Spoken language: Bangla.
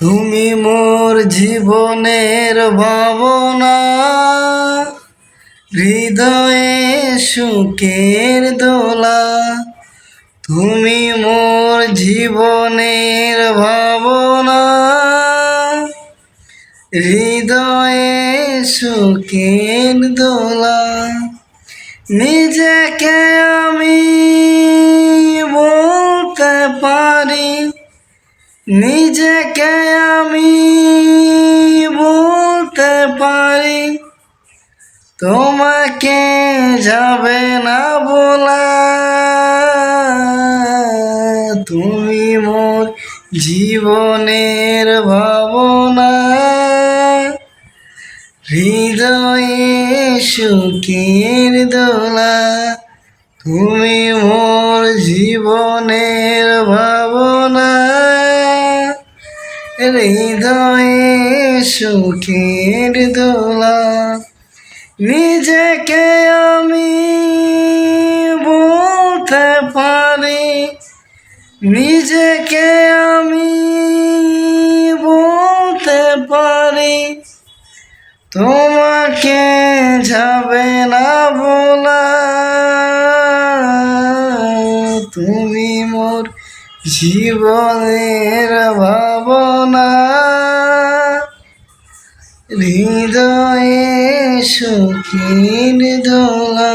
তুমি মোর জীবনের ভাবনা, হৃদয়ে সুখের দোলা। তুমি মোর জীবনের ভাবনা, হৃদয়ে সুখের দোলা। নিজেকে আমি বলতে পারি নিজেকে আমি বলতে পারি, তোমাকে যাবে না বলা। তুমি মোর জীবনের ভাবনা। হৃদয়ে সুখের দোলা, তুমি মোর জীবনের ভাবনা হৃদয়ে সুখের দোলা। নিজেকে আমি বলতে পারি, নিজেকে আমি বলতে পারি। তোমাকে যাবে না বলা, তুমি মোর জীবনের ভাবনা হৃদয়ে সুখীর দোলা।